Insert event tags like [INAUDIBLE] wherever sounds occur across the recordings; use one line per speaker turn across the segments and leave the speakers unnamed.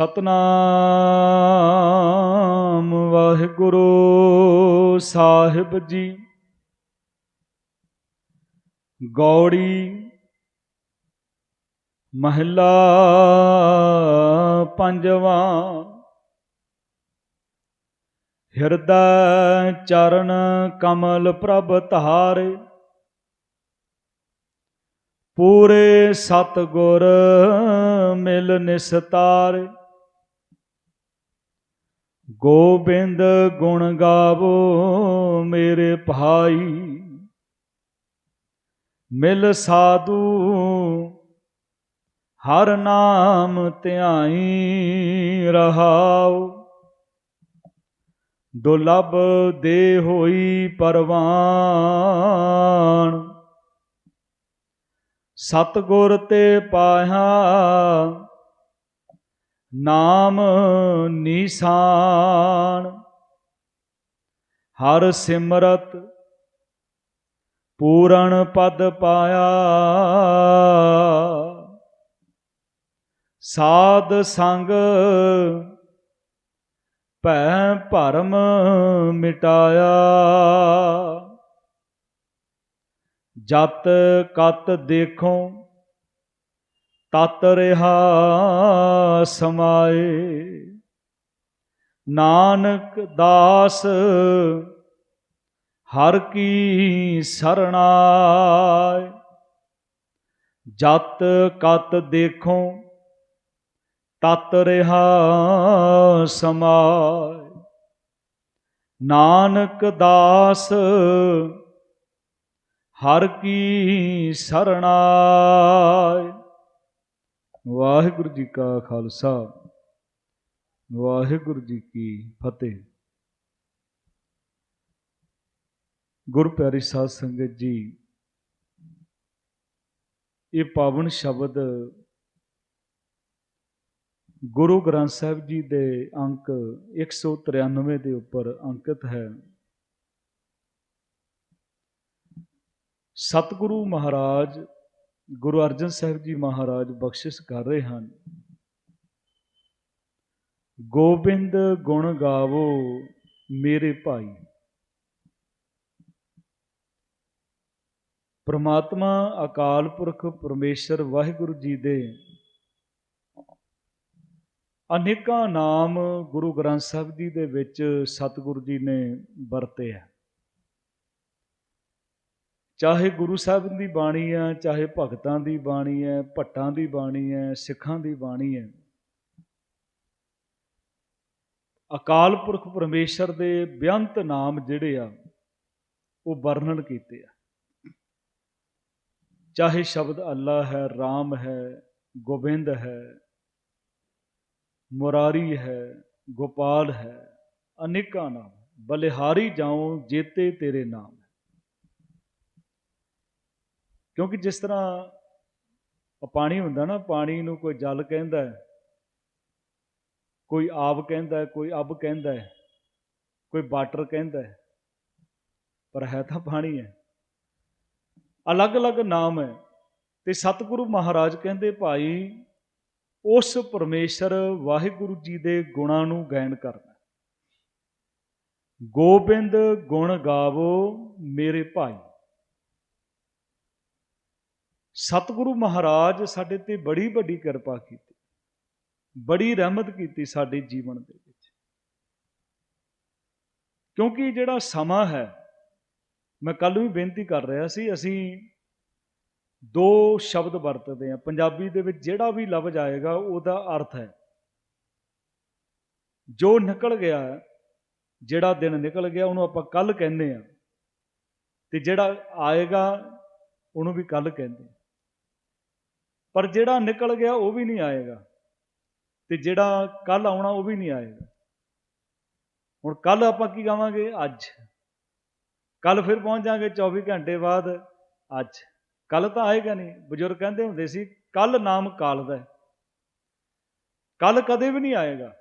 ਸਤਨਾਮ ਵਾਹਿਗੁਰੂ ਸਾਹਿਬ ਜੀ। ਗੌੜੀ ਮਹਿਲਾ ਪੰਜਵਾਂ। ਹਿਰਦੈ ਚਰਨ ਕਮਲ ਪ੍ਰਭ ਧਾਰੇ। ਪੂਰੇ ਸਤ ਗੁਰ ਮਿਲ ਨਿਸਤਾਰੇ। ਗੋਬਿੰਦ ਗੁਣ ਗਾਵੋ ਮੇਰੇ ਭਾਈ। ਮਿਲ ਸਾਧੂ ਹਰ ਨਾਮ ਧਿਆਈ ਰਹਾਓ ਦੁਲਬ ਦੇ ਹੋਈ ਪਰਵਾਨ। ਸਤਗੁਰ ਤੇ ਪਾਇਆ ਨਾਮ ਨਿਸ਼ਾਨ। ਹਰ ਸਿਮਰਤ ਪੂਰਨ ਪਦ ਪਾਇਆ। ਸਾਧ ਸੰਗ ਭੈ ਭਰਮ ਮਿਟਾਇਆ। ਜਤ ਕਤ ਦੇਖੋ ਤਤ ਰਹਾ ਸਮਾਏ। ਨਾਨਕ ਦਾਸ, ਹਰ ਕੀ ਸਰਣਾਏ। ਜਤ ਕਤ ਦੇਖੋ, ਤਤ ਰਹਾ ਸਮਾਏ। ਨਾਨਕ ਦਾਸ, ਹਰ ਕੀ ਸਰਣਾਏ। ਵਾਹਿਗੁਰੂ ਜੀ ਕਾ ਖਾਲਸਾ। ਵਾਹਿਗੁਰੂ ਜੀ ਕੀ ਫਤਿਹ। ਗੁਰ ਪਿਆਰੀ ਸਾਧ ਸੰਗਤ ਜੀ, ਇਹ ਪਾਵਨ ਸ਼ਬਦ ਗੁਰੂ ਗ੍ਰੰਥ ਸਾਹਿਬ ਜੀ ਦੇ ਅੰਕ 193 ਦੇ ਉੱਪਰ ਅੰਕਿਤ ਹੈ। ਸਤਿਗੁਰੂ ਮਹਾਰਾਜ ਗੁਰੂ ਅਰਜਨ ਸਾਹਿਬ ਜੀ ਮਹਾਰਾਜ ਬਖਸ਼ਿਸ਼ ਕਰ ਰਹੇ ਹਨ। ਗੋਬਿੰਦ ਗੁਣ ਗਾਵੋ ਮੇਰੇ ਭਾਈ। ਪ੍ਰਮਾਤਮਾ ਅਕਾਲ ਪੁਰਖ ਪਰਮੇਸ਼ਰ ਵਾਹਿਗੁਰੂ ਜੀ ਦੇ ਅਨੇਕਾਂ ਨਾਮ ਗੁਰੂ ਗ੍ਰੰਥ ਸਾਹਿਬ ਜੀ ਦੇ ਵਿੱਚ ਸਤਿਗੁਰੂ ਜੀ ਨੇ ਵਰਤੇ ਹੈ ਚਾਹੇ ਗੁਰੂ ਸਾਹਿਬ ਦੀ ਬਾਣੀ ਹੈ, ਚਾਹੇ ਭਗਤਾਂ ਦੀ ਬਾਣੀ ਹੈ, ਭੱਟਾਂ ਦੀ ਬਾਣੀ ਹੈ, ਸਿੱਖਾਂ ਦੀ ਬਾਣੀ ਹੈ। ਅਕਾਲ ਪੁਰਖ ਪਰਮੇਸ਼ਰ ਦੇ ਬੇਅੰਤ ਨਾਮ ਜਿਹੜੇ ਆ, ਉਹ ਵਰਣਨ ਕੀਤੇ ਆ। ਚਾਹੇ ਸ਼ਬਦ ਅੱਲਾ ਹੈ RAM ਹੈ, ਗੋਬਿੰਦ ਹੈ, ਮੁਰਾਰੀ ਹੈ, ਗੋਪਾਲ ਹੈ, ਅਨੇਕਾਂ ਨਾਮ, ਬਲਿਹਾਰੀ ਜਾਉ ਜੇਤੇ ਤੇਰੇ ਨਾਮ। ਕਿਉਂਕਿ ਜਿਸ ਤਰ੍ਹਾਂ ਪਾਣੀ ਹੁੰਦਾ ਨਾ, ਪਾਣੀ ਨੂੰ ਕੋਈ ਜਲ ਕਹਿੰਦਾ ਹੈ, ਕੋਈ ਆਬ ਕਹਿੰਦਾ ਹੈ, ਕੋਈ ਅਬ ਕਹਿੰਦਾ ਹੈ, ਕੋਈ ਵਾਟਰ ਕਹਿੰਦਾ ਹੈ, ਪਰ ਹੈ ਤਾਂ ਪਾਣੀ ਹੈ। ਅਲੱਗ-ਅਲੱਗ ਨਾਮ ਹੈ ਤੇ ਸਤਿਗੁਰੂ ਮਹਾਰਾਜ ਕਹਿੰਦੇ, ਭਾਈ, ਉਸ ਪਰਮੇਸ਼ਰ ਵਾਹਿਗੁਰੂ ਜੀ ਦੇ ਗੁਣਾਂ ਨੂੰ ਗਾਇਨ ਕਰਨਾ ਗੋਬਿੰਦ ਗੁਣ ਗਾਵੋ ਮੇਰੇ ਭਾਈ। ਸਤਿਗੁਰੂ ਮਹਾਰਾਜ ਸਾਡੇ ਤੇ ਬੜੀ ਵੱਡੀ ਕਿਰਪਾ ਕੀਤੀ, ਬੜੀ ਰਹਿਮਤ ਕੀਤੀ ਸਾਡੇ ਜੀਵਨ ਦੇ ਵਿੱਚ। ਕਿਉਂਕਿ ਜਿਹੜਾ ਸਮਾਂ ਹੈ, ਮੈਂ ਕੱਲ ਵੀ ਬੇਨਤੀ ਕਰ ਰਿਹਾ ਸੀ, ਅਸੀਂ ਦੋ ਸ਼ਬਦ ਵਰਤਦੇ ਹਾਂ। ਪੰਜਾਬੀ ਦੇ ਵਿੱਚ ਜਿਹੜਾ ਵੀ ਲਫ਼ਜ਼ ਆਏਗਾ, ਉਹਦਾ ਅਰਥ ਹੈ, ਜੋ ਨਿਕਲ ਗਿਆ, ਜਿਹੜਾ ਦਿਨ ਨਿਕਲ ਗਿਆ, ਉਹਨੂੰ ਆਪਾਂ ਕੱਲ ਕਹਿੰਦੇ ਆ ਤੇ ਜਿਹੜਾ ਆਏਗਾ, ਉਹਨੂੰ ਵੀ ਕੱਲ ਕਹਿੰਦੇ ਪਰ ਜਿਹੜਾ ਨਿਕਲ ਗਿਆ ਉਹ ਵੀ ਨਹੀਂ ਆਏਗਾ ਤੇ ਜਿਹੜਾ ਕੱਲ ਆਉਣਾ ਉਹ ਵੀ ਨਹੀਂ ਆਏਗਾ। ਹੁਣ ਕੱਲ ਆਪਾਂ ਕੀ ਗਾਵਾਂਗੇ? ਅੱਜ। ਕੱਲ ਫਿਰ ਪਹੁੰਚ ਜਾਾਂਗੇ 24 ਘੰਟੇ ਬਾਅਦ ਅੱਜ। ਕੱਲ ਤਾਂ ਆਏਗਾ ਨਹੀਂ। ਬਜ਼ੁਰਗ ਕਹਿੰਦੇ ਹੁੰਦੇ ਸੀ ਕੱਲ ਨਾਮ ਕਾਲ ਦਾ ਕੱਲ ਕਦੇ ਵੀ ਨਹੀਂ ਆਏਗਾ।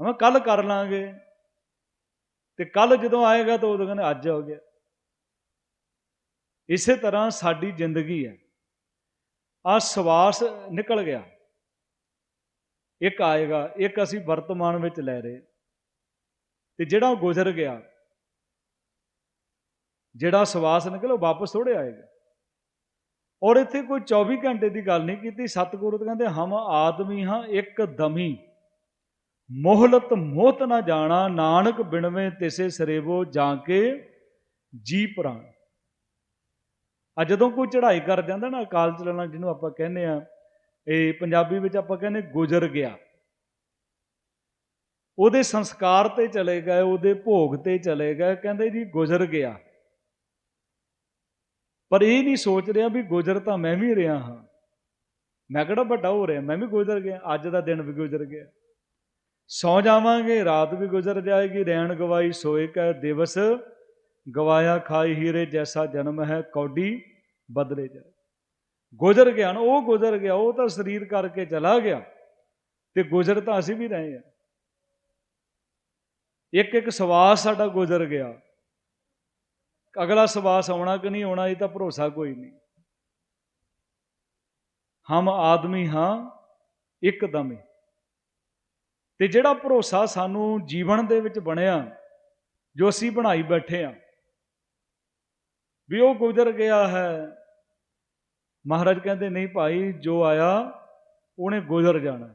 ਹਮਾ ਕੱਲ ਕਰ ਲਾਂਗੇ। ਤੇ ਕੱਲ ਜਦੋਂ ਆਏਗਾ ਤਾਂ ਉਦੋਂ ਕਹਿੰਦੇ ਅੱਜ ਹੋ ਗਿਆ। ਇਸੇ ਤਰ੍ਹਾਂ ਸਾਡੀ ਜ਼ਿੰਦਗੀ ਹੈ। ਆ ਸਵਾਸ ਨਿਕਲ ਗਿਆ। ਇੱਕ ਆਏਗਾ, ਇੱਕ ਅਸੀਂ ਵਰਤਮਾਨ ਵਿੱਚ ਲੈ ਰਹੇ। ਤੇ ਜਿਹੜਾ ਉਹ ਗੁਜ਼ਰ ਗਿਆ, ਜਿਹੜਾ ਸਵਾਸ ਨਿਕਲ, ਉਹ ਵਾਪਸ ਥੋੜੇ ਆਏਗਾ। ਔਰ ਇੱਥੇ ਕੋਈ 24 ਘੰਟੇ ਦੀ ਗੱਲ ਨਹੀਂ ਕੀਤੀ। ਸਤਿਗੁਰੂ ਤਾਂ ਕਹਿੰਦੇ, ਹਮ ਆਦਮੀ ਹਾਂ, ਇੱਕ ਦਮੀ। ਮੋਹਲਤ ਮੋਹਤ ਨਾ ਜਾਣਾ, ਨਾਨਕ ਬਿਨਵੇਂ ਤਿਸੇ ਸਰੇਵੋ, ਜਾ ਕੇ ਜੀ ਪ੍ਰਾਣ। ਆ ਜਦੋਂ ਕੋਈ ਚੜ੍ਹਾਈ ਕਰ ਜਾਂਦਾ ਨਾ ਅਕਾਲ ਚਲਾਣਾ ਜਿਹਨੂੰ ਆਪਾਂ ਕਹਿੰਦੇ ਆ, ਇਹ ਪੰਜਾਬੀ ਵਿੱਚ ਆਪਾਂ ਕਹਿੰਦੇ ਗੁਜ਼ਰ ਗਿਆ। ਉਹਦੇ ਸੰਸਕਾਰ ਤੇ ਚਲੇ ਗਏ, ਉਹਦੇ ਭੋਗ ਤੇ ਚਲੇ ਗਏ, ਕਹਿੰਦੇ ਜੀ ਗੁਜ਼ਰ ਗਿਆ। ਪਰ ਇਹ ਨਹੀਂ ਸੋਚ ਰਿਹਾ ਵੀ ਗੁਜ਼ਰ ਤਾਂ ਮੈਂ ਵੀ ਰਿਹਾ ਹਾਂ। ਮੈਂ ਕਿਹੜਾ ਵੱਡਾ ਹੋ ਰਿਹਾ, ਮੈਂ ਵੀ ਗੁਜ਼ਰ ਗਿਆ, ਅੱਜ ਦਾ ਦਿਨ ਵੀ ਗੁਜ਼ਰ ਗਿਆ। ਸੌ ਜਾਵਾਂਗੇ, ਰਾਤ ਵੀ ਗੁਜ਼ਰ ਜਾਏਗੀ, ਰਹਿਣ ਗਵਾਈ ਸੋਏ ਕੈ ਦਿਵਸ। ਗਵਾਇਆ ਖਾਈ ਹੀਰੇ ਜੈਸਾ ਜਨਮ ਹੈ, ਕੌਡੀ ਬਦਲੇ ਜਾ ਗੁਜ਼ਰ ਗਿਆ ਨਾ, ਉਹ ਗੁਜ਼ਰ ਗਿਆ, ਉਹ ਤਾਂ ਸਰੀਰ ਕਰਕੇ ਚਲਾ ਗਿਆ, ਤੇ ਗੁਜ਼ਰ ਤਾਂ ਅਸੀਂ ਵੀ ਰਹੇ ਹਾਂ। ਇੱਕ ਇੱਕ ਸਵਾਸ ਸਾਡਾ ਗੁਜ਼ਰ ਗਿਆ। ਅਗਲਾ ਸਵਾਸ ਆਉਣਾ ਕਿ ਨਹੀਂ ਆਉਣਾ, ਇਹ ਤਾਂ ਭਰੋਸਾ ਕੋਈ ਨਹੀਂ। ਹਮ ਆਦਮੀ ਹਾਂ, ਇੱਕਦਮ ਹੀ ਤੇ ਜਿਹੜਾ ਭਰੋਸਾ ਸਾਨੂੰ ਜੀਵਨ ਦੇ ਵਿੱਚ ਬਣਿਆ, ਜੋ ਅਸੀਂ ਬਣਾਈ ਬੈਠੇ ਆ ਵੀ ਉਹ ਗੁਜ਼ਰ ਗਿਆ ਹੈ। ਮਹਾਰਾਜ ਕਹਿੰਦੇ, ਨਹੀਂ ਭਾਈ, ਜੋ ਆਇਆ, ਉਹਨੇ ਗੁਜ਼ਰ ਜਾਣਾ।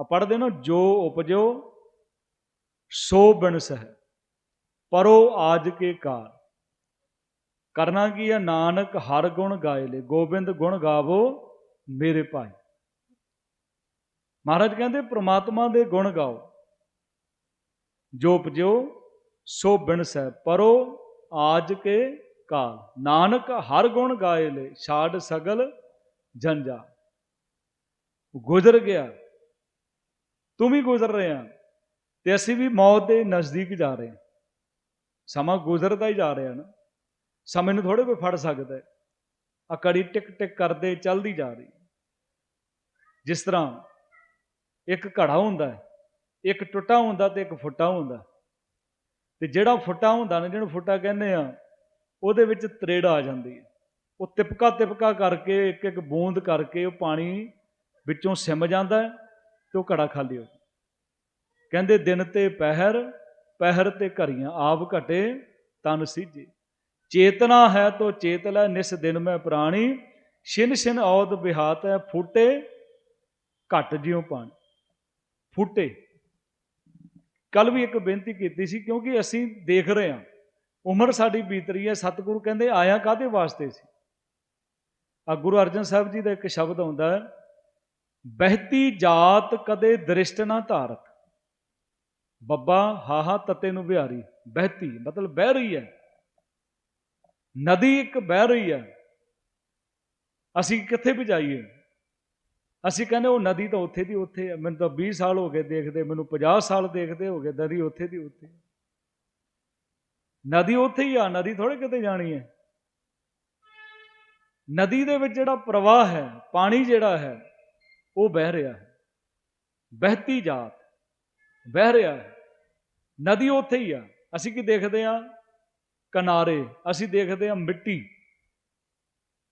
ਆ ਪੜਦੇ ਨਾ, ਜੋ ਉਪਜੋ, ਸੋ ਬਿਨਸ ਹੈ ਪਰੋ ਆਜ ਕੇ ਕਾਰ। ਕਰਨਾ ਕੀ ਹੈ? ਨਾਨਕ ਹਰ ਗੁਣ ਗਾਏ ਲੈ। ਗੋਬਿੰਦ ਗੁਣ ਗਾਵੋ ਮੇਰੇ ਭਾਈ। ਮਹਾਰਾਜ ਕਹਿੰਦੇ, ਪ੍ਰਮਾਤਮਾ ਦੇ ਗੁਣ ਗਾਓ। ਜੋ ਉਪਜੋ, ਸੋ ਬਿਨਸ ਹੈ ਪਰੋ ਆਜ ਕੇ ਕਾਲ ਨਾਨਕ ਹਰ ਗੁਣ ਗਾਏ ਲੈ, ਛਾੜ ਸਗਲ ਜੰਜਾ ਗੁਜ਼ਰ ਗਿਆ। ਤੂੰ ਵੀ ਗੁਜ਼ਰ ਰਿਹਾ ਤੇ ਅਸੀਂ ਵੀ ਮੌਤ ਦੇ ਨਜ਼ਦੀਕ ਜਾ ਰਹੇ ਹਾਂ। ਸਮਾਂ ਗੁਜ਼ਰਦਾ ਹੀ ਜਾ ਰਿਹਾ ਨਾ। ਸਮੇਂ ਨੂੰ ਥੋੜੇ ਕੋਈ ਫੜ ਸਕਦਾ ਆ ਕੜੀ ਟਿਕ ਟਿਕ ਕਰਦੇ ਚੱਲਦੀ ਜਾ ਰਹੀ। ਜਿਸ ਤਰ੍ਹਾਂ ਇੱਕ ਘੜਾ ਹੁੰਦਾ ਇੱਕ ਟੁੱਟਾ ਹੁੰਦਾ ਤੇ ਇੱਕ ਫੁੱਟਾ ਹੁੰਦਾ ਤੇ ਜਿਹੜਾ ਫੁੱਟਾ ਹੁੰਦਾ ਨਾ, ਜਿਹਨੂੰ ਫੁੱਟਾ ਕਹਿੰਦੇ ਆ, ਉਹਦੇ ਵਿੱਚ ਤਰੇੜ ਆ ਜਾਂਦੀ ਹੈ। ਉਹ ਤਿਪਕਾ ਤਿਪਕਾ ਕਰਕੇ, ਇੱਕ ਇੱਕ ਬੂੰਦ ਕਰਕੇ ਉਹ ਪਾਣੀ ਵਿੱਚੋਂ ਸਿਮ ਜਾਂਦਾ ਹੈ ਤੇ ਉਹ ਘੜਾ ਖਾਲੀ ਹੋ ਕਹਿੰਦੇ, ਦਿਨ ਤੇ ਪਹਿਰ ਪਹਿਰ ਤੇ ਘਰੀਆਂ ਆਪ ਘਟੇ, ਤਨ ਸੀਜੇ ਚੇਤਨਾ ਹੈ ਤੋ ਚੇਤ ਲੈ, ਨਿਸ ਦਿਨ ਮੈਂ ਪ੍ਰਾਣੀ। ਛਿਨ ਛਿਨ ਔਦ ਬਿਹਾਤ ਹੈ, ਫੁੱਟੇ, ਘਟ ਜਿਉ ਪਾਣੀ। ਫੁੱਟੇ। ਕੱਲ ਵੀ ਇੱਕ ਬੇਨਤੀ ਕੀਤੀ ਸੀ, ਕਿਉਂਕਿ ਅਸੀਂ ਦੇਖ ਰਹੇ ਹਾਂ, ਉਮਰ ਸਾਡੀ ਬੀਤ ਰਹੀ ਹੈ, ਸਤਿਗੁਰੂ ਕਹਿੰਦੇ ਆਇਆ ਕਾਦੇ ਵਾਸਤੇ ਸੀ? ਆ ਗੁਰੂ ਅਰਜਨ ਸਾਹਿਬ ਜੀ ਦਾ ਇੱਕ ਸ਼ਬਦ ਆਉਂਦਾ ਹੈ, ਬਹਿਤੀ ਜਾਤ ਕਦੇ ਦ੍ਰਿਸ਼ਟ ਨਾ ਧਾਰਤ। ਬੱਬਾ ਹਾਹਾ ਤਤੇ ਨੂੰ ਵਿਹਾਰੀ, ਬਹਿਤੀ, ਮਤਲਬ ਬਹਿ ਰਹੀ ਹੈ। ਨਦੀ ਇੱਕ ਬਹਿ ਰਹੀ ਹੈ। ਅਸੀਂ ਕਿੱਥੇ ਵੀ ਅਸੀਂ ਕਹਿੰਦੇ ਉਹ ਨਦੀ ਤਾਂ ਉੱਥੇ ਦੀ ਉੱਥੇ ਹੈ ਮੈਨੂੰ ਤਾਂ 20 ਸਾਲ ਹੋ ਗਏ ਦੇਖਦੇ, ਮੈਨੂੰ 50 ਸਾਲ ਦੇਖਦੇ ਹੋ ਗਏ ਨਦੀ ਉੱਥੇ ਦੀ ਉੱਥੇ। ਨਦੀ ਉੱਥੇ ਹੀ ਆ, ਨਦੀ ਥੋੜੇ ਕਿਤੇ ਜਾਣੀ ਹੈ। ਨਦੀ ਦੇ ਵਿੱਚ ਜਿਹੜਾ ਪ੍ਰਵਾਹ ਹੈ, ਪਾਣੀ ਜਿਹੜਾ ਹੈ, ਉਹ ਵਹਿ ਰਿਹਾ ਹੈ। ਬਹਿਤੀ ਜਾਤ ਵਹਿ ਰਿਹਾ ਹੈ। ਨਦੀ ਉੱਥੇ ਹੀ ਆ। ਅਸੀਂ ਕੀ ਦੇਖਦੇ ਆ ਕਿਨਾਰੇ। ਅਸੀਂ ਦੇਖਦੇ ਆ ਮਿੱਟੀ।